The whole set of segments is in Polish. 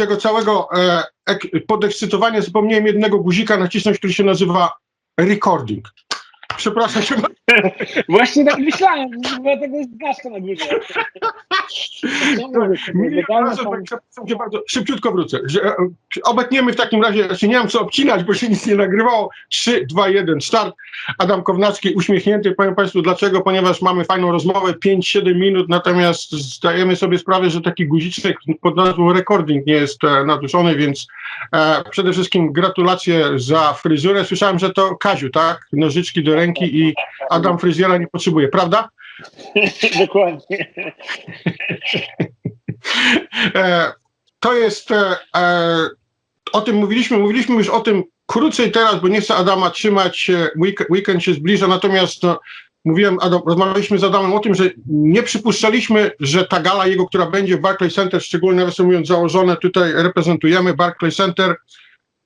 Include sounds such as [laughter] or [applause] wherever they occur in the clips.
tego całego e, ek, podekscytowania zapomniałem jednego guzika nacisnąć, który się nazywa recording. Przepraszam [laughs] cię. [laughs] Właśnie tak myślałem, dlatego jest gwiazdka na górze. Nie, tak, bardzo, szybciutko wrócę. Że, e, obetniemy w takim razie, znaczy nie mam co obcinać, bo się nic nie nagrywało. 3, 2, 1, start. Adam Kownacki uśmiechnięty. Powiem Państwu dlaczego, ponieważ mamy fajną rozmowę, 5-7 minut, natomiast zdajemy sobie sprawę, że taki guziczek pod nazwą recording nie jest e, naduszony, więc e, przede wszystkim gratulacje za fryzurę. Słyszałem, że to Kaziu, tak? Nożyczki do ręki i Adam fryzjera nie potrzebuje, prawda? [laughs] Dokładnie. E, to jest, e, e, o tym mówiliśmy, mówiliśmy już o tym krócej teraz, bo nie chcę Adama trzymać, week, weekend się zbliża, natomiast no, mówiłem, Adam, rozmawialiśmy z Adamem o tym, że nie przypuszczaliśmy, że ta gala jego, która będzie w Barclays Center, szczególnie nawiasem mówiąc założone, tutaj reprezentujemy Barclays Center,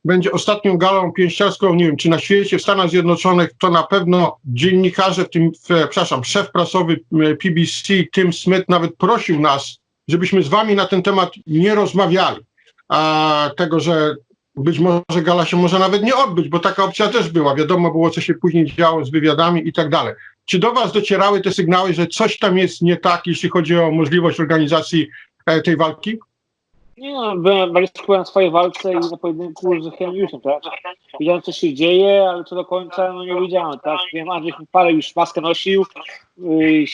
będzie ostatnią galą pięściarską, nie wiem, czy na świecie, w Stanach Zjednoczonych, to na pewno dziennikarze, w tym, przepraszam, szef prasowy m, PBC, Tim Smith nawet prosił nas, żebyśmy z wami na ten temat nie rozmawiali. A tego, że być może gala się może nawet nie odbyć, bo taka opcja też była. Wiadomo było, co się później działo z wywiadami i tak dalej. Czy do was docierały te sygnały, że coś tam jest nie tak, jeśli chodzi o możliwość organizacji e, tej walki? Nie no, byłem bardzo na swojej walce i na pojedynku z Heliusem, tak? Widziałem, co się dzieje, ale co do końca no nie wiedziałem, tak? Wiem, Andrzej parę już maskę nosił, yy,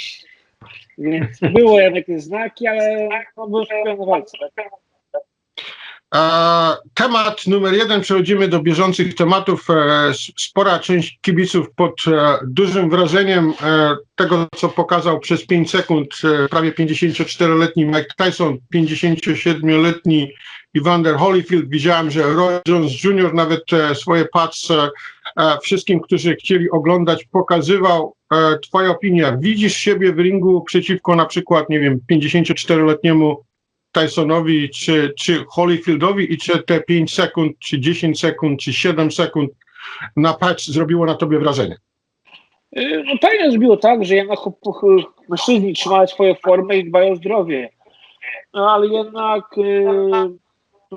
więc było jakieś znaki, ale no, byłem skupiony na walce, tak? Temat numer jeden, przechodzimy do bieżących tematów. E, spora część kibiców pod e, dużym wrażeniem e, tego, co pokazał przez 5 sekund prawie 54-letni Mike Tyson, 57-letni Evander Holyfield. Widziałem, że Roy Jones Jr. nawet swoje e, wszystkim, którzy chcieli oglądać, pokazywał. Twoja opinia, widzisz siebie w ringu przeciwko na przykład, nie wiem, 54-letniemu Tysonowi czy, czy Holyfieldowi i czy te 5 sekund, czy 10 sekund, czy 7 sekund na patch zrobiło na tobie wrażenie? Yy, No pewnie zrobiło tak, że jednak mężczyźni trzymają swoją formę i dbają o zdrowie. No ale jednak yy,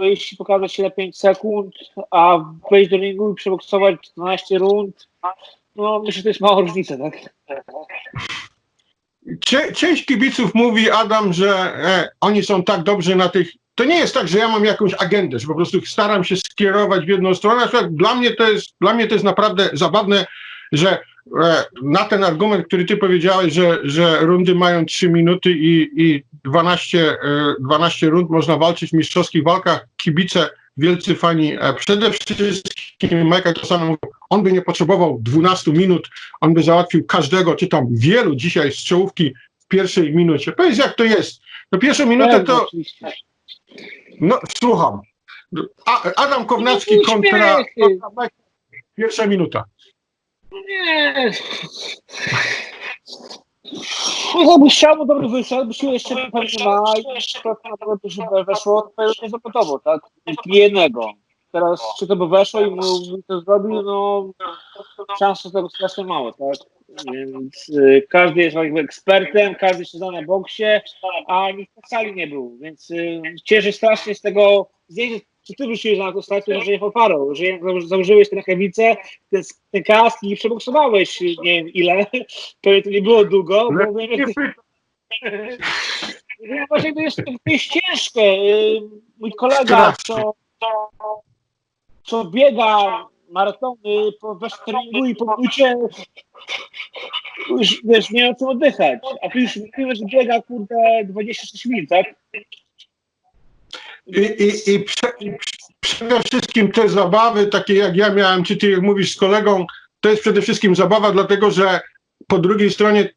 jeśli pokazać się na 5 sekund, a wejść do ringu i przeboksować 12 rund, no myślę, że to jest mała różnica, tak? Część kibiców mówi, Adam, że e, oni są tak dobrzy na tych. To nie jest tak, że ja mam jakąś agendę, że po prostu staram się skierować w jedną stronę. Na przykład dla mnie to jest, dla mnie to jest naprawdę zabawne, że e, na ten argument, który ty powiedziałeś, że, że rundy mają 3 minuty i, i 12, e, 12 rund można walczyć w mistrzowskich walkach, kibice, wielcy fani, e, przede wszystkim Mike'a to samo on by nie potrzebował 12 minut, on by załatwił każdego, czy tam wielu dzisiaj z czołówki w pierwszej minucie. Powiedz jak to jest. No pierwszą minutę to, no słucham. A, Adam Kownacki kontra. Pierwsza minuta. Nie. No, jakbyś chciał, bo dobry wyszedł, by się jeszcze pewnie ma i na pewno by się weszło, to pewnie zagotowo, tak? Jednego. Teraz, czy to by weszło i mu to zrobił, no szanse tego strasznie małe, tak? Więc y, każdy jest jakby ekspertem, każdy się zna na boksie, a nikt na sali nie był, więc y, cieszę się strasznie z tego zdjęcia, czy ty wróciłeś na to stację, że nie poparł, że założyłeś te rękawice, ten, ten kask i przeboksowałeś, nie wiem ile, pewnie to nie było długo, bo wiem, Nie jak ty, wiem właśnie, to jest, [laughs] to jest ciężkie. Y, Mój kolega, co, co, co biega maratony po westeringu i po bucie, już wiesz, nie ma co oddychać. A ty już mówiłeś, że biega, kurde, 26 minut, tak? I, i, i, prze, i przede wszystkim te zabawy, takie jak ja miałem, czy ty jak mówisz z kolegą, to jest przede wszystkim zabawa, dlatego że po drugiej stronie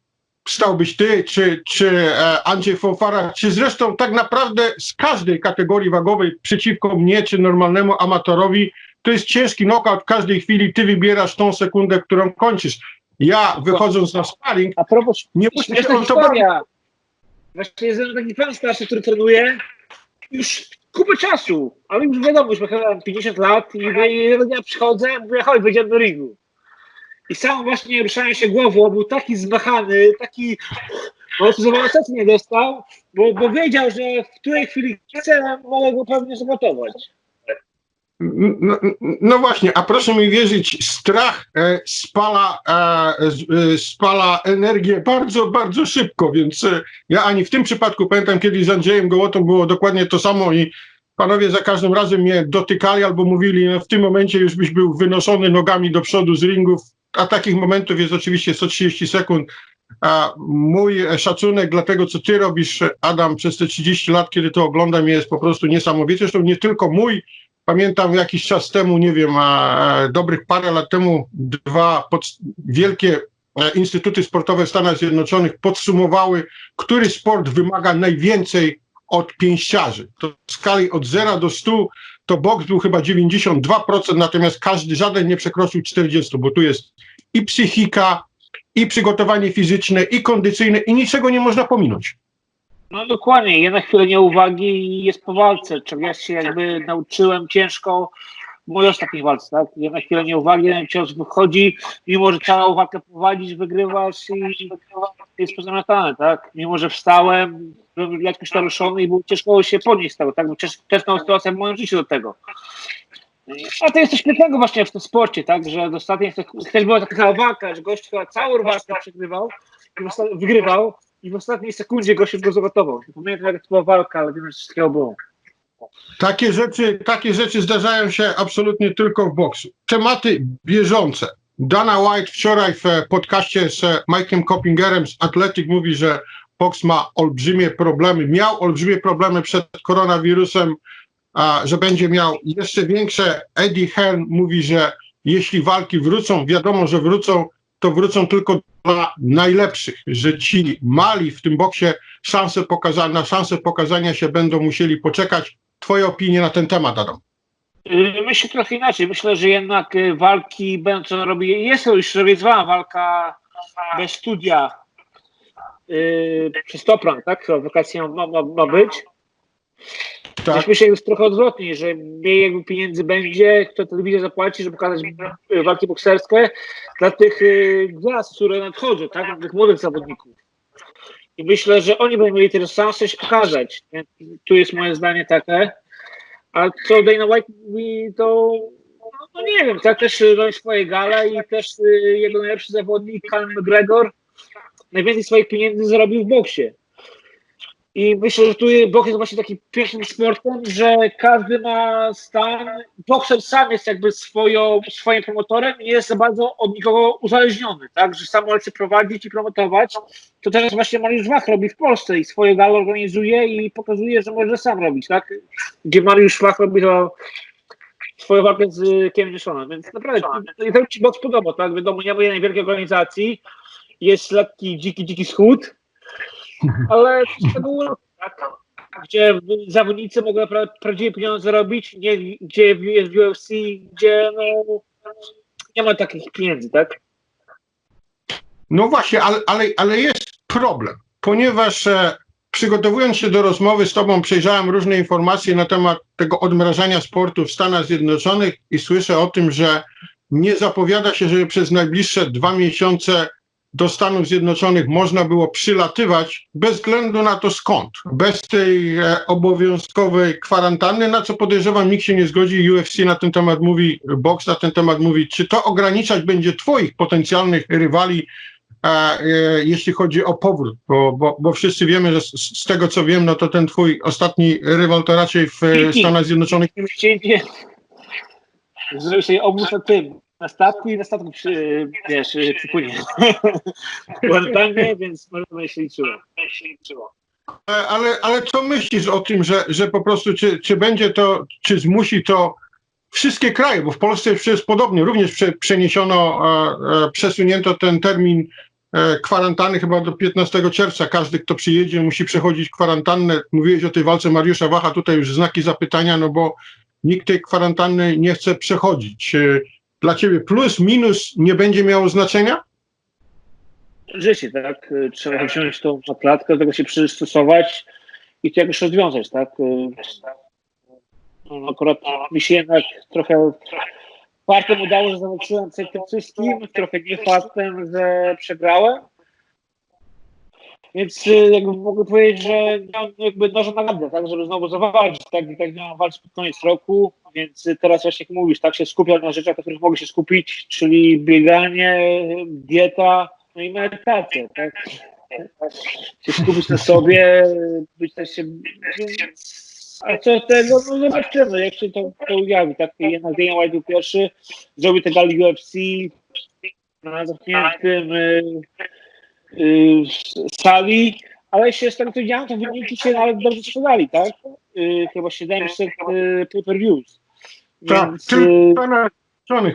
stałbyś ty, czy, czy e, Andrzej Fofara, czy zresztą tak naprawdę z każdej kategorii wagowej przeciwko mnie, czy normalnemu amatorowi, to jest ciężki knockout. W każdej chwili ty wybierasz tą sekundę, którą kończysz. Ja wychodząc na sparring, A propos nie muszę się Śmieszna o to. Właśnie jest taki pan starszy, który trenuje już kupę czasu, ale już wiadomo, już ma chyba 50 lat i jednego dnia przychodzę, mówię, chodź, będziemy do ringu. I sam właśnie ruszałem się głową, był taki zmachany, taki Po prostu zobaczyć nie dostał, bo, bo wiedział, że w której chwili chce, mogę go pewnie zagotować. No, no właśnie, a proszę mi wierzyć, strach e, spala, e, e, spala energię bardzo, bardzo szybko, więc e, ja ani w tym przypadku pamiętam kiedyś z Andrzejem Gołotą było dokładnie to samo i panowie za każdym razem mnie dotykali albo mówili, no w tym momencie już byś był wynoszony nogami do przodu z ringów, a takich momentów jest oczywiście 130 sekund. A mój szacunek dla tego, co ty robisz, Adam, przez te 30 lat, kiedy to oglądam, jest po prostu niesamowity. Zresztą nie tylko mój, Pamiętam jakiś czas temu, nie wiem, a, dobrych parę lat temu, dwa pod, wielkie e, instytuty sportowe w Stanach Zjednoczonych podsumowały, który sport wymaga najwięcej od pięściarzy. To w skali od 0 do 100 to boks był chyba 92%, natomiast każdy, żaden nie przekroczył 40, bo tu jest i psychika, i przygotowanie fizyczne, i kondycyjne, i niczego nie można pominąć. No dokładnie, jedna chwilę nieuwagi i jest po walce, czego ja się jakby nauczyłem ciężko w mojej ostatniej walce, tak? Jedna chwilę nieuwagi, cios wychodzi, mimo że całą walkę prowadzisz, wygrywasz i jest pozamiatane, tak? Mimo, że wstałem, byłem jakoś naruszony i było ciężko się podnieść z tego, tak? Bo sytuacja w moim życiu do tego. A to jest coś pięknego właśnie w tym sporcie, tak? Że do ostatniej też była taka walka, że gość całą walkę przegrywał, i wygrywał, i w ostatniej sekundzie gościu go zagotował. Nie pamiętam jak to była walka, ale wiem, że takiego było. Takie rzeczy, takie rzeczy zdarzają się absolutnie tylko w boksu. Tematy bieżące. Dana White wczoraj w podcaście z Mike'em Coppingerem z Athletic mówi, że boks ma olbrzymie problemy, miał olbrzymie problemy przed koronawirusem, a, że będzie miał jeszcze większe. Eddie Hearn mówi, że jeśli walki wrócą, wiadomo, że wrócą, to wrócą tylko dla najlepszych, że ci mali w tym boksie szanse pokaza- na szansę pokazania się będą musieli poczekać. Twoje opinie na ten temat, Adam? Yy, Myślę trochę inaczej. Myślę, że jednak yy, walki będą co robi. Jest to już realizowana walka bez studia yy, przez Topran, tak? Chyba Wakacja ma, ma, ma być. Tak. Tak. Myślę, że jest trochę odwrotnie, że mniej jakby pieniędzy będzie, kto telewizja zapłaci, żeby pokazać yy, walki bokserskie dla tych yy, gwiazd, które nadchodzą, tak? Dla tych młodych zawodników. I myślę, że oni będą mieli teraz szansę się pokazać. Tu jest moje zdanie takie. A co Dana White mówi, to no nie wiem, tak też robi swoje gale i też y, jego najlepszy zawodnik, Conor McGregor, najwięcej swoich pieniędzy zarobił w boksie. I myślę, że tu boks jest właśnie takim pięknym sportem, że każdy ma stan. Bokser sam jest jakby swoją, swoim promotorem i jest za bardzo od nikogo uzależniony, tak? Że sam może się prowadzić i promotować. To teraz właśnie Mariusz Wach robi w Polsce i swoje gale organizuje i pokazuje, że może sam robić, tak? Gdzie Mariusz Wach robi to swoją walkę z Kevin Nishonem, więc naprawdę to, się boks podoba, tak? Wiadomo, nie ma jednej wielkiej organizacji, jest lekki, dziki, dziki schód, ale uroku, tak? Gdzie zawodnicy mogą naprawdę prawdziwe pieniądze zarobić, nie, gdzie jest UFC, gdzie no, nie ma takich pieniędzy, tak? No właśnie, ale, ale, ale jest problem, ponieważ e, przygotowując się do rozmowy z Tobą, przejrzałem różne informacje na temat tego odmrażania sportu w Stanach Zjednoczonych i słyszę o tym, że nie zapowiada się, żeby przez najbliższe dwa miesiące do Stanów Zjednoczonych można było przylatywać bez względu na to skąd. Bez tej e, obowiązkowej kwarantanny, na co podejrzewam nikt się nie zgodzi. UFC na ten temat mówi, boks na ten temat mówi, czy to ograniczać będzie Twoich potencjalnych rywali e, e, jeśli chodzi o powrót, bo, bo, bo wszyscy wiemy, że z, z tego co wiem, no to ten twój ostatni rywal to raczej w e. Stanach Zjednoczonych. zrobił sobie obóz na tym, na statku i na statku przy, wiesz, przypłynie. Guantanamie, [laughs] więc możemy się liczyło. E, Ale, ale co myślisz o tym, że, że po prostu czy, czy będzie to, czy zmusi to wszystkie kraje, bo w Polsce już jest podobnie, również prze, przeniesiono, e, e, przesunięto ten termin e, kwarantanny chyba do 15 czerwca. Każdy, kto przyjedzie, musi przechodzić kwarantannę. Mówiłeś o tej walce Mariusza Wacha, tutaj już znaki zapytania, no bo nikt tej kwarantanny nie chce przechodzić. Dla ciebie plus, minus nie będzie miało znaczenia? Życie, tak? Trzeba wziąć tą klatkę, do tego się przystosować i to jakoś rozwiązać, tak? No, akurat mi się jednak trochę fartem udało, że zawalczyłem przed tym wszystkim, trochę nie fartem, że przegrałem. Więc y, jakby mogę powiedzieć, że miałem jakby noże na tak, żeby znowu zawalczyć, tak, i tak miałem walczyć pod koniec roku, więc y, teraz właśnie jak mówisz, tak, się skupiam na rzeczach, na których mogę się skupić, czyli bieganie, dieta, no i medytacja, tak. Się skupić na sobie, być też się, a co tego, no zobaczymy, jak się to, to ujawi, tak, jednak Dana White był pierwszy, zrobił te gali UFC na zamkniętym y, y, sali, ale się z tego co widziałem, to wyniki się nawet dobrze sprzedali, tak? Y, chyba 700 y, pay-per-views. Tak, Więc, ty y, ponad,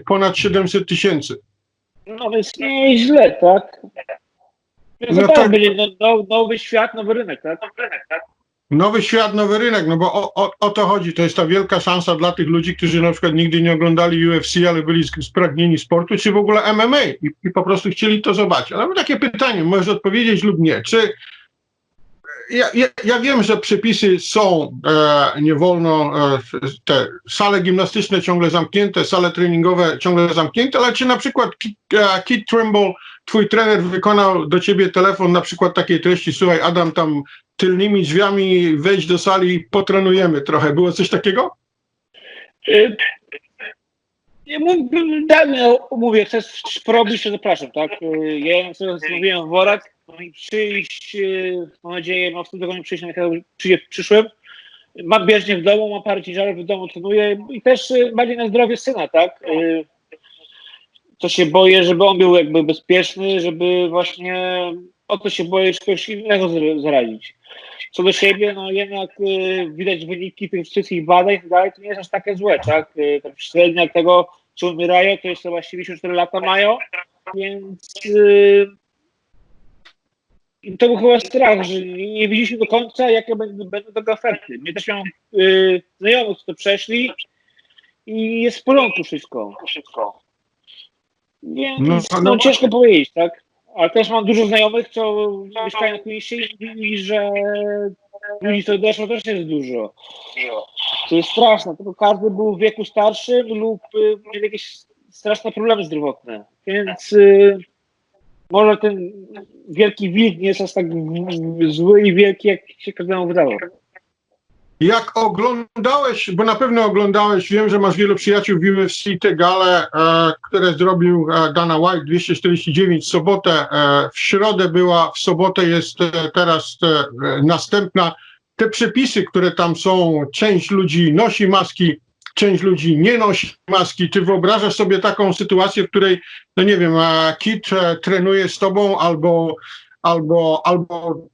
ponad 700 tysięcy. no więc nie jest źle, tak? Więc No tak, tak. będzie no, no, nowy świat, nowy rynek, tak? Nowy świat, nowy rynek, no bo o, o, o to chodzi. To jest ta wielka szansa dla tych ludzi, którzy na przykład nigdy nie oglądali UFC, ale byli spragnieni sportu, czy w ogóle MMA i, i po prostu chcieli to zobaczyć. Ale takie pytanie, możesz odpowiedzieć lub nie. Czy ja, ja, ja wiem, że przepisy są, e, nie wolno, e, te sale gimnastyczne ciągle zamknięte, sale treningowe ciągle zamknięte, ale czy na przykład Kit, e, Trimble, twój trener wykonał do ciebie telefon na przykład takiej treści, słuchaj Adam, tam tylnymi drzwiami wejdź do sali i potrenujemy trochę. Było coś takiego? Y, Nie mów- daj mi, no, mówię, chcesz porobić, to zapraszam, tak? Y, Ja sobie zamówiłem worek, no przyjść, y, mam nadzieję, no w tym tygodniu przyjść, na przyszłem. Mam bieżnię w domu, mam parę ciężarów w domu, trenuję i też y, bardziej na zdrowie syna, tak? Y, To się boję, żeby on był jakby bezpieczny, żeby właśnie o to się boję, że kogoś innego zar- zarazić. Co do siebie, no jednak y, widać wyniki tych wszystkich badań i dalej, to nie jest aż takie złe, tak? Y, średnia tego, co umierają, to jest chyba 74 lata mają, więc y, i to był chyba strach, że nie, nie widzieliśmy do końca, jakie będą, będą tego efekty. Mnie też miałem y, znajomych, którzy to przeszli i jest w porządku wszystko. Więc No, no, no ciężko powiedzieć, tak? Ale też mam dużo znajomych, co mieszkają na Queensie i mówili, że ludzi, co doszło, też jest dużo. To jest straszne, tylko każdy był w wieku starszym lub y, miał jakieś straszne problemy zdrowotne. Więc y, może ten wielki wilk nie jest aż tak zły i wielki, jak się każdemu wydało. Jak oglądałeś, bo na pewno oglądałeś, wiem, że masz wielu przyjaciół w UFC, te gale, e, które zrobił e, Dana White 249 w sobotę, e, w środę była, w sobotę jest e, teraz e, następna. Te przepisy, które tam są, część ludzi nosi maski, część ludzi nie nosi maski. Ty wyobrażasz sobie taką sytuację, w której, no nie wiem, e, Kit trenuje z tobą albo, albo, albo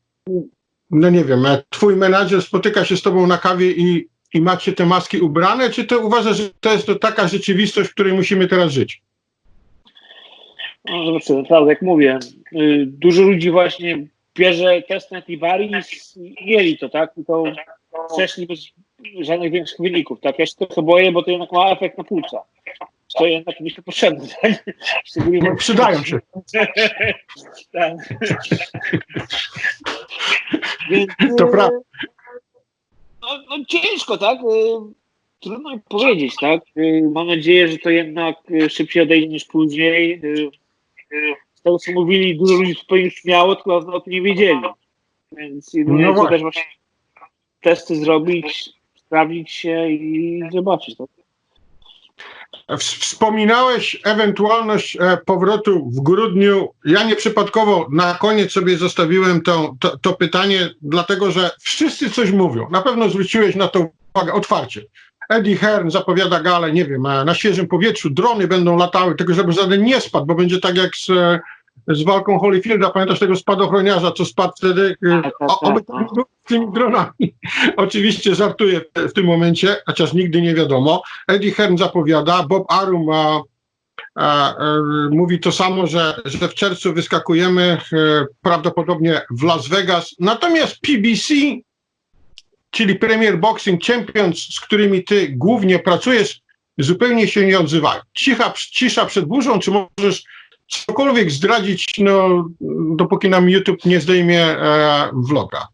no nie wiem, twój menadżer spotyka się z tobą na kawie i, i macie te maski ubrane, czy ty uważasz, że to jest to taka rzeczywistość, w której musimy teraz żyć? No zobaczymy, naprawdę, jak mówię, y, dużo ludzi właśnie bierze test na Tibaris i mieli to, tak? I to przeszli bez żadnych większych wyników, tak? Ja się trochę boję, bo to jednak ma efekt na płuca. To jednak mi się potrzebne, [laughs] tak? Szczególnie No, przydają się. [laughs] tak. [laughs] Więc, To y, prawda. No, no ciężko, tak? Y, Trudno powiedzieć, tak? Y, Mam nadzieję, że to jednak szybciej odejdzie niż później. Z tego, co mówili, dużo ludzi zupełnie już miało, tylko o tym nie wiedzieli. Więc jedynie No też właśnie testy zrobić, sprawdzić się i zobaczyć. Tak? Wspominałeś ewentualność e, powrotu w grudniu. Ja nieprzypadkowo na koniec sobie zostawiłem to, to, to pytanie, dlatego że wszyscy coś mówią. Na pewno zwróciłeś na to uwagę otwarcie. Eddie Hearn zapowiada galę, nie wiem, e, na świeżym powietrzu, drony będą latały, tylko żeby żaden nie spadł, bo będzie tak jak z, e, z walką Holyfielda. Pamiętasz tego spadochroniarza, co spadł wtedy? Tak, tak, Oby tak, było z tymi dronami. [laughs] Oczywiście żartuję w, tym momencie, chociaż nigdy nie wiadomo. Eddie Hearn zapowiada, Bob Arum a, a, e, mówi to samo, że, że w czerwcu wyskakujemy e, prawdopodobnie w Las Vegas. Natomiast PBC, czyli Premier Boxing Champions, z którymi ty głównie pracujesz, zupełnie się nie odzywają. Cicha, cisza przed burzą, czy możesz cokolwiek zdradzić, no, dopóki nam YouTube nie zdejmie e, vloga?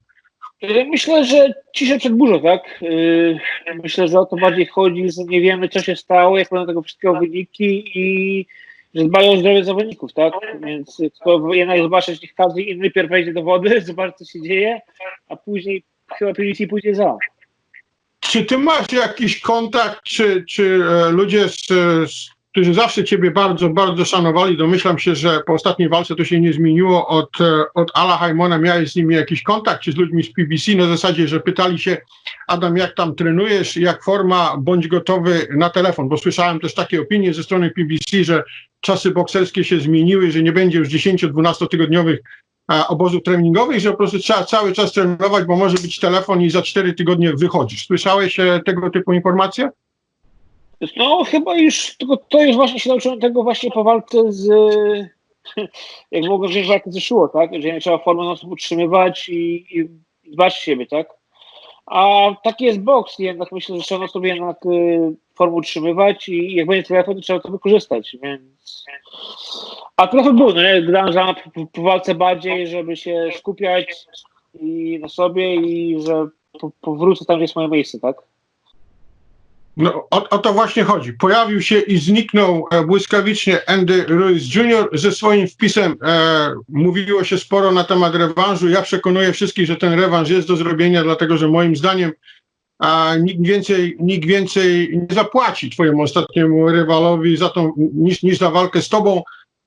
Y, Myślę, że cisza przed burzą, tak? Y, Myślę, że o to bardziej chodzi, że nie wiemy, co się stało, jak będą tego wszystkiego wyniki i że dbają o zdrowie zawodników, tak? Więc tylko jednak zobaczyć, niech każdy inny pierw wejdzie do wody, [laughs] zobaczy co się dzieje, a później chyba PVC pójdzie za. Czy ty masz jakiś kontakt, czy, czy e, ludzie, z, z, którzy zawsze ciebie bardzo, bardzo szanowali, domyślam się, że po ostatniej walce to się nie zmieniło, od, e, od Ala Haimona miałeś z nimi jakiś kontakt, czy z ludźmi z PBC na zasadzie, że pytali się, Adam, jak tam trenujesz, jak forma, bądź gotowy na telefon, bo słyszałem też takie opinie ze strony PBC, że czasy bokserskie się zmieniły, że nie będzie już 10-12 tygodniowych e, obozów treningowych, że po prostu trzeba cały czas trenować, bo może być telefon i za 4 tygodnie wychodzisz. Słyszałeś e, tego typu informacje? No chyba już, tylko to już właśnie się nauczyłem tego właśnie po walce z, [laughs] jak mogę wziąć walkę ze Szuło, tak? Że nie trzeba formę non utrzymywać i, i dbać siebie, tak? A taki jest boks, jednak myślę, że trzeba sobie jednak y, formę utrzymywać i jak będzie telefon, to trzeba to wykorzystać, więc... A telefon był, no nie? Grałem po, po walce bardziej, żeby się skupiać i na sobie i że po, powrócę tam, gdzie jest moje miejsce, tak? No, o, o to właśnie chodzi. Pojawił się i zniknął e, błyskawicznie Andy Ruiz Jr. ze swoim wpisem. E, mówiło się sporo na temat rewanżu. Ja przekonuję wszystkich, że ten rewanż jest do zrobienia, dlatego że moim zdaniem a, nikt, więcej, nikt więcej nie zapłaci twojemu ostatniemu rywalowi za tą, niż, niż za walkę z tobą.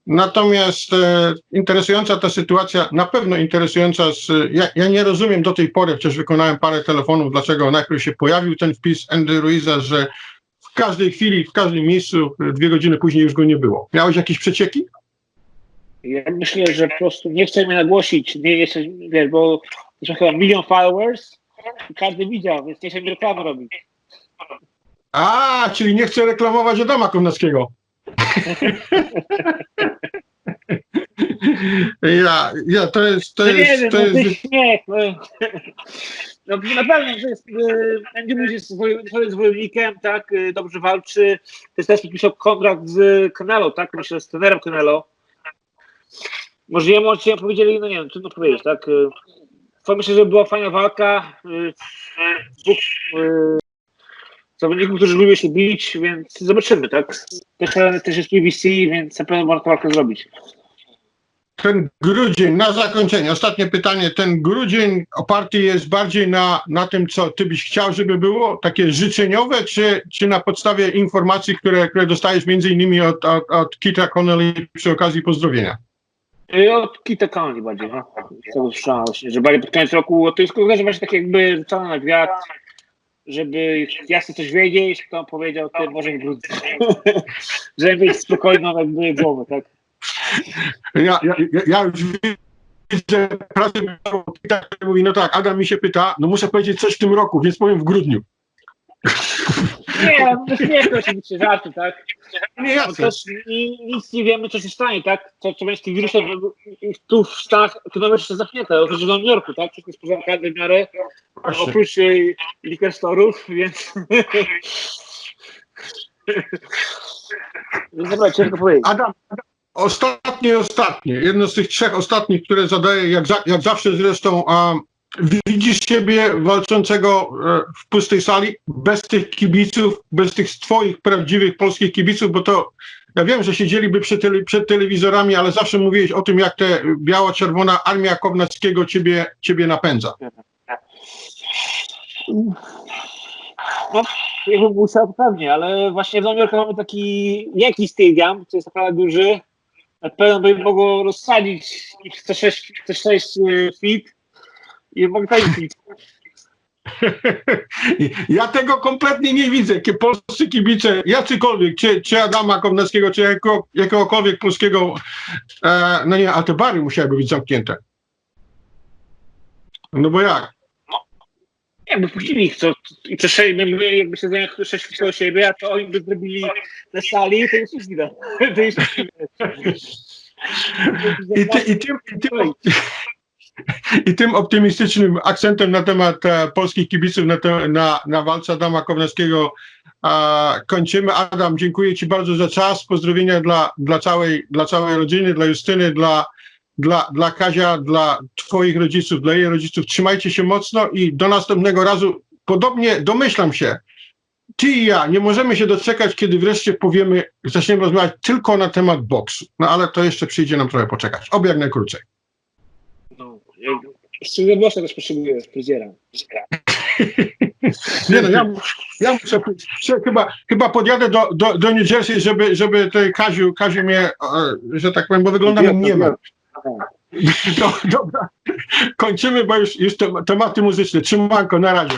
Natomiast e, interesująca ta sytuacja, na pewno interesująca. Z, ja, ja nie rozumiem do tej pory, chociaż wykonałem parę telefonów, dlaczego najpierw się pojawił ten wpis Andy Ruiza, że w każdej chwili, w każdym miejscu, e, dwie godziny później już go nie było. Miałeś jakieś przecieki? Ja myślę, że po prostu nie chcę mnie nagłosić, nie jestem, wiesz, bo są chyba milion followers i każdy widział, więc nie chcę mi reklamy robić. A, czyli nie chcę reklamować Adama Kownackiego. Ja, ja, to jest, to No nie jest, wiem, to no jest, to jest śmiech. No, no na pewno, że jest, Ruiz jest swoim- jest wojownikiem, tak, y, dobrze walczy. Też też podpisał kontrakt z Canelo, tak, myślę, z trenerem Canelo. Może jemu ci powiedzieli, no nie wiem, trudno powiedzieć, tak. y, To myślę, że była fajna walka. y, Dwóch zawodników, którzy lubią się bić, więc zobaczymy, tak. Też, też jest PVC, więc na pewno można walkę zrobić. ten grudzień, na zakończenie, ostatnie pytanie, ten grudzień oparty jest bardziej na, na tym, co ty byś chciał, żeby było, takie życzeniowe, czy, czy na podstawie informacji, które, które dostajesz między innymi od, od, od Kita Connelly przy okazji pozdrowienia? Y, Od Kita Conley bardziej, no. Z tego słyszałem właśnie, że bardziej pod koniec roku, to jest tylko, że właśnie tak jakby rzucone na gwiazd, żeby ja coś wiedzieć, to powiedział, ty może w grudniu. [laughs] żeby mieć spokojną jakby głowę, tak? Ja, ja, ja- już widzę pracę, mówi, no tak, Adam mi się pyta, no muszę powiedzieć coś w tym roku, więc powiem w grudniu. Nie, nie to oczywiście żarty, tak? Nie, jasne. też ni- nic nie wiemy, co się stanie, tak? Co, co będzie z tym wirusem tu w Stanach, to nawet jeszcze zamknięte, chociaż w Nowym Jorku, tak? Wszystko jest pozamykane w miarę, oprócz y, liquor store'ów, więc... [laughs] Więc dobra, ciężko powiedzieć. Adam, ostatnie, ostatnie, jedno z tych trzech ostatnich, które zadaję, jak, za, jak zawsze zresztą, a, widzisz siebie walczącego e, w pustej sali, bez tych kibiców, bez tych twoich prawdziwych polskich kibiców, bo to, ja wiem, że siedzieliby przy tele, przed telewizorami, ale zawsze mówiłeś o tym, jak te biało-czerwona armia Kownackiego ciebie, ciebie napędza. No, jakbym musiał, pewnie, ale właśnie w Nowym Jorku mamy taki wielki stadium, który jest naprawdę duży. Na pewno by mogło rozsadzić ich co 6, co 6 feet [laughs] i. Ja tego kompletnie nie widzę. Polscy kibice, jacykolwiek, czy, czy Adama Kownackiego, czy jakiego, jakiegokolwiek polskiego, e, no nie, a te bary musiałyby być zamknięte. No bo jak? Jakby puścili ich co, i przez 6, jakby, się zajęli 6 feet do siebie, a to oni by zrobili na sali, to już nic widać. To już widać. I, ty, i, tym, i, tym, I tym optymistycznym akcentem na temat e, polskich kibiców na, te, na, na walce Adama Kownackiego kończymy. Adam, dziękuję Ci bardzo za czas. Pozdrowienia dla, dla, całej, dla całej rodziny, dla Justyny, dla, dla, dla Kazia, dla Twoich rodziców, dla jej rodziców. Trzymajcie się mocno i do następnego razu. Podobnie domyślam się, ty i ja nie możemy się doczekać, kiedy wreszcie powiemy, zaczniemy rozmawiać tylko na temat boksu. No ale to jeszcze przyjdzie nam trochę poczekać. Oby jak najkrócej. Szczerze Boska też potrzebuje fryzjera. [laughs] Nie no, ja, ja muszę, chyba, chyba podjadę do, do, do New Jersey, żeby, żeby tej Kaziu, Kaziu mnie, że tak powiem, bo wygląda nie ma. [laughs] Do, dobra, kończymy, bo już, już te, tematy muzyczne. Trzymanko, na razie.